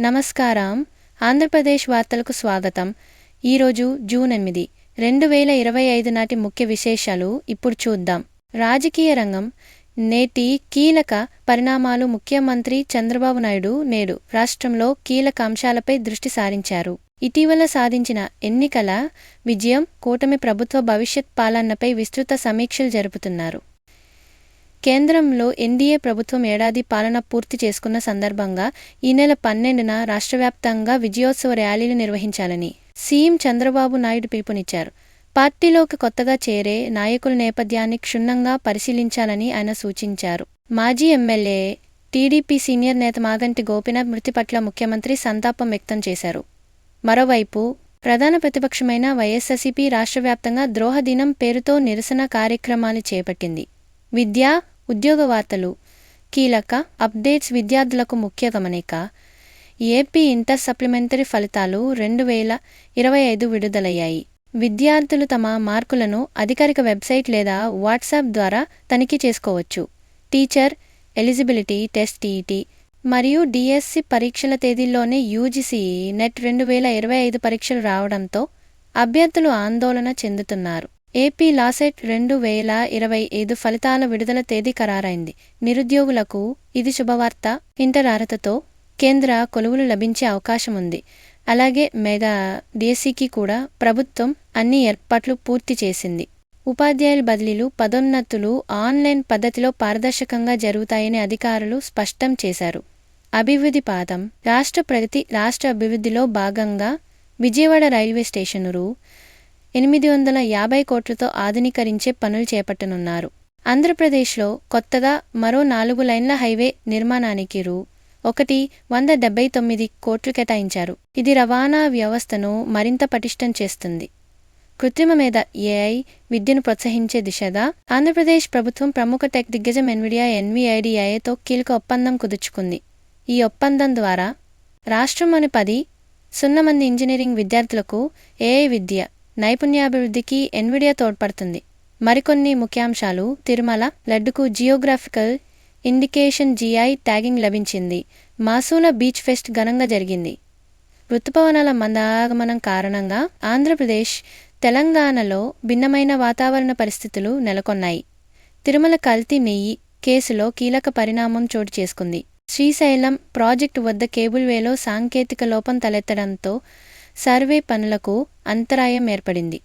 నమస్కారం. ఆంధ్రప్రదేశ్ వార్తలకు స్వాగతం. ఈరోజు జూన్ ఎనిమిది రెండు వేల ఇరవై ఐదు నాటి ముఖ్య విశేషాలు ఇప్పుడు చూద్దాం. రాజకీయ రంగం నేటి కీలక పరిణామాలు ముఖ్యమంత్రి చంద్రబాబు నాయుడు నేడు రాష్ట్రంలో కీలక అంశాలపై దృష్టి సారించారు. ఇటీవల సాధించిన ఎన్నికల విజయం కూటమి ప్రభుత్వ భవిష్యత్ పాలనపై విస్తృత సమీక్షలు జరుపుతున్నారు. కేంద్రంలో ఎన్డీఏ ప్రభుత్వం ఏడాది పాలన పూర్తి చేసుకున్న సందర్భంగా ఈ నెల పన్నెండున రాష్ట్రవ్యాప్తంగా విజయోత్సవ ర్యాలీలు నిర్వహించాలని సీఎం చంద్రబాబు నాయుడు పిలుపునిచ్చారు. పార్టీలోకి కొత్తగా చేరే నాయకుల నేపథ్యాన్ని క్షుణ్ణంగా పరిశీలించాలని ఆయన సూచించారు. మాజీ ఎమ్మెల్యే టీడీపీ సీనియర్ నేత మాగంటి గోపీనాథ్ మృతి పట్ల ముఖ్యమంత్రి సంతాపం వ్యక్తం చేశారు. మరోవైపు ప్రధాన ప్రతిపక్షమైన వైఎస్ఆర్సీపీ రాష్ట్ర వ్యాప్తంగా ద్రోహదినం పేరుతో నిరసన కార్యక్రమాలు చేపట్టింది. విద్య ఉద్యోగ వార్తలు కీలక అప్డేట్స్ విద్యార్థులకు ముఖ్య గమనిక ఏపీ ఇంటర్ సప్లిమెంటరీ ఫలితాలు రెండు వేల ఇరవై ఐదు విడుదలయ్యాయి. విద్యార్థులు తమ మార్కులను అధికారిక వెబ్సైట్ లేదా వాట్సాప్ ద్వారా తనిఖీ చేసుకోవచ్చు. టీచర్ ఎలిజిబిలిటీ టెస్ట్ టీఈటీ మరియు డిఎస్సి పరీక్షల తేదీల్లోనే యూజీసీ నెట్ రెండు వేల ఇరవై ఐదు పరీక్షలు రావడంతో అభ్యర్థులు ఆందోళన చెందుతున్నారు. ఏపీ లాసెట్ రెండు వేల ఇరవై ఐదు ఫలితాల విడుదల తేదీ ఖరారైంది. నిరుద్యోగులకు ఇది శుభవార్త. ఇంటర్ అర్హతతో కేంద్ర కొలువులు లభించే అవకాశం ఉంది. అలాగే మెగా డిఎస్సికి కూడా ప్రభుత్వం అన్ని ఏర్పాట్లు పూర్తి చేసింది. ఉపాధ్యాయుల బదిలీలు పదోన్నతులు ఆన్లైన్ పద్ధతిలో పారదర్శకంగా జరుగుతాయని అధికారులు స్పష్టం చేశారు. అభివృద్ధి పాదం. రాష్ట్ర ప్రగతి రాష్ట్ర అభివృద్ధిలో భాగంగా విజయవాడ రైల్వే స్టేషను ఎనిమిది వందల యాభై కోట్లతో ఆధునీకరించే పనులు చేపట్టనున్నారు. ఆంధ్రప్రదేశ్లో కొత్తగా మరో నాలుగు లైన్ల హైవే నిర్మాణానికి రూ. ఒకటి వంద డెబ్బై తొమ్మిది కోట్లు కేటాయించారు. ఇది రవాణా వ్యవస్థను మరింత పటిష్టం చేస్తుంది. కృత్రిమ మీద ఏఐ విద్యను ప్రోత్సహించే దిశగా ఆంధ్రప్రదేశ్ ప్రభుత్వం ప్రముఖ టెక్ దిగ్గజం ఎన్విడియా ఎన్విఐడిఐతో కీలక ఒప్పందం కుదుర్చుకుంది. ఈ ఒప్పందం ద్వారా రాష్ట్రంలోని పది సున్నా మంది ఇంజనీరింగ్ విద్యార్థులకు ఏఐ విద్య నైపుణ్యాభివృద్ధికి ఎన్విడియా తోడ్పడుతుంది. మరికొన్ని ముఖ్యాంశాలు. తిరుమల లడ్డుకు జియోగ్రాఫికల్ ఇండికేషన్ జిఐ ట్యాగింగ్ లభించింది. మాసూల బీచ్ ఫెస్ట్ ఘనంగా జరిగింది. ఋతుపవనాల మందాగమనం కారణంగా ఆంధ్రప్రదేశ్ తెలంగాణలో భిన్నమైన వాతావరణ పరిస్థితులు నెలకొన్నాయి. తిరుమల కల్తీ నెయ్యి కేసులో కీలక పరిణామం చోటు చేసుకుంది. శ్రీశైలం ప్రాజెక్టు వద్ద కేబుల్ వేలో సాంకేతిక లోపం తలెత్తడంతో సర్వే పనులకు అంతరాయం ఏర్పడింది.